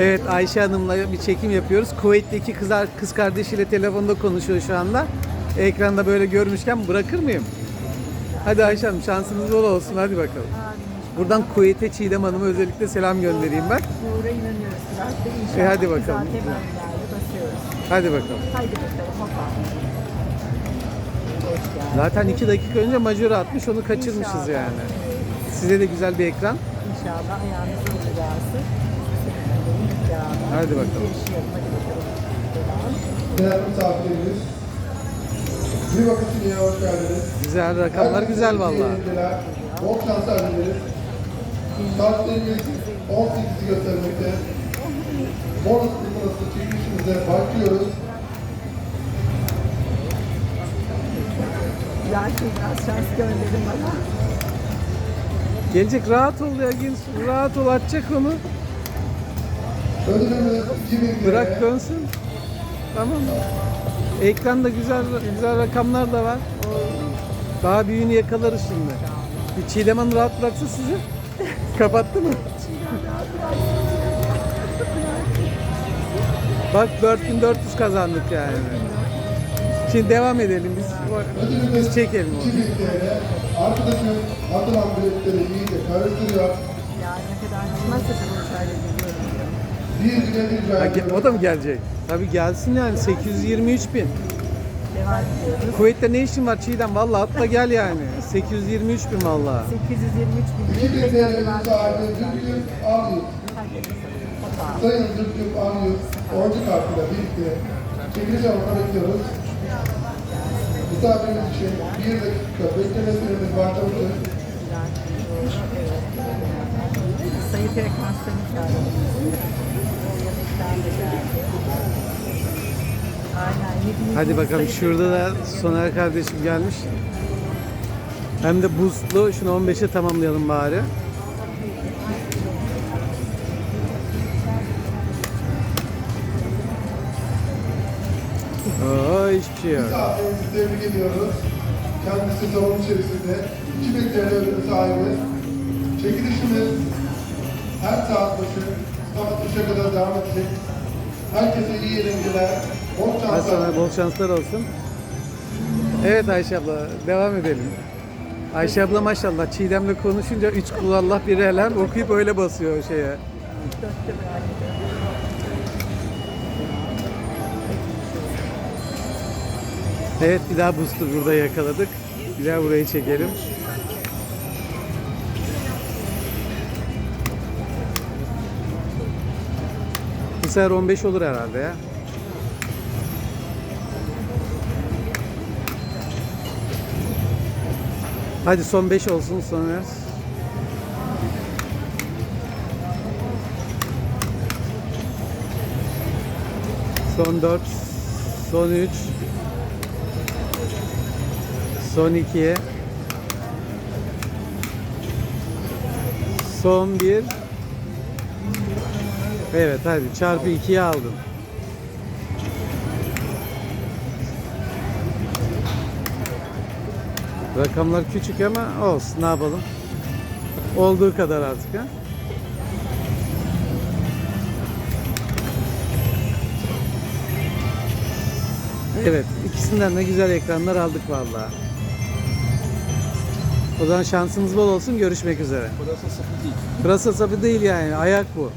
Evet Ayşe Hanım'la bir çekim yapıyoruz. Kuveyt'teki kız, kız kardeşiyle telefonda konuşuyor şu anda. Ekranda böyle görmüşken bırakır mıyım? Hadi Ayşe Hanım şansınız bol olsun hadi bakalım. Buradan Kuveyt'e Çiğdem Hanım'a özellikle selam göndereyim bak. Nur'a inanıyoruz. E, hadi bakalım. Hadi bakalım. Haydi bakalım. Zaten iki dakika önce majör atmış onu kaçırmışız İnşallah. yani. Size de güzel bir ekran. İnşallah ayağınızın rızası. Hadi bakalım. Değerli misafirlerimiz, bir vakit yine hoş geldiniz. Güzel rakamlar güzel eğlenceler, Bol şanslar dileriz. Saatlerimiz 18'i göstermekte. Bonus numarası çekilişimize başlıyoruz. Belki biraz şans gönderin bana. Gelecek rahat ol ya genç. Rahat ol atacak onu. Ödülümüz 2000 lira. Bırak dönsün. Tamam mı? Ekranda güzel güzel rakamlar da var. Daha büyüğünü yakalarız şimdi. Bir Çiğdem Hanım rahat bıraksa sizi. Kapattı mı? Bak 4400 kazandık yani. Şimdi devam edelim biz. Biz çekelim onu. 2000 TL. Arkadaşım atılan biletleri iyice karıştırıyor. Ya ne kadar müsaade ediyorum. Bir güne bir Ha, ge- O da mı gelecek? Tabii gelsin yani 823 bin. Devam ediyoruz. Kuveyt'te ne işin var Çiğdem? Vallahi atla gel yani. 823 bin vallahi. 823 bin. 2000 Tekrar TL'nin devam sahibi ediyoruz. Zülküf Alyut. Hadi bakalım. Hoppa. Sayın Zülküf Alyut, oyuncu kartıyla birlikte çekiliş alanına bekliyoruz. Misafirimiz için bir dakika bekleme süremiz başlamıştır. Sayı frekanslarını çağırıyoruz. Hadi bakalım şurada da Soner kardeşim gelmiş. Hem de boostlu. Şunu 15'e tamamlayalım bari. Oo hiçbir şey yok. Misafirimizi tebrik ediyoruz. Kendisi salon içerisinde 2000 TL ödülü sahibi. Çekilişimiz her saat başı saat 3'e kadar devam edecek. Herkese iyi eğlenceler, bol şanslar. sana bol şanslar olsun. Evet Ayşe abla devam edelim. Ayşe abla maşallah Çiğdem'le konuşunca üç kul Allah bir elem okuyup öyle basıyor şeye. Evet bir daha booster burada yakaladık. Bir daha burayı çekelim. Bu sefer 15 olur herhalde ya. Hadi son 5 olsun sonra. Son 4, son 3, Son 2. Son 1. Evet hadi çarpı 2'yi aldım. Rakamlar küçük ama olsun ne yapalım. Olduğu kadar artık ha. Evet, ikisinden de güzel ekranlar aldık vallahi. O zaman şansınız bol olsun. Görüşmek üzere. Burası sıfır değil. Pırasa sapı değil yani. Ayak bu.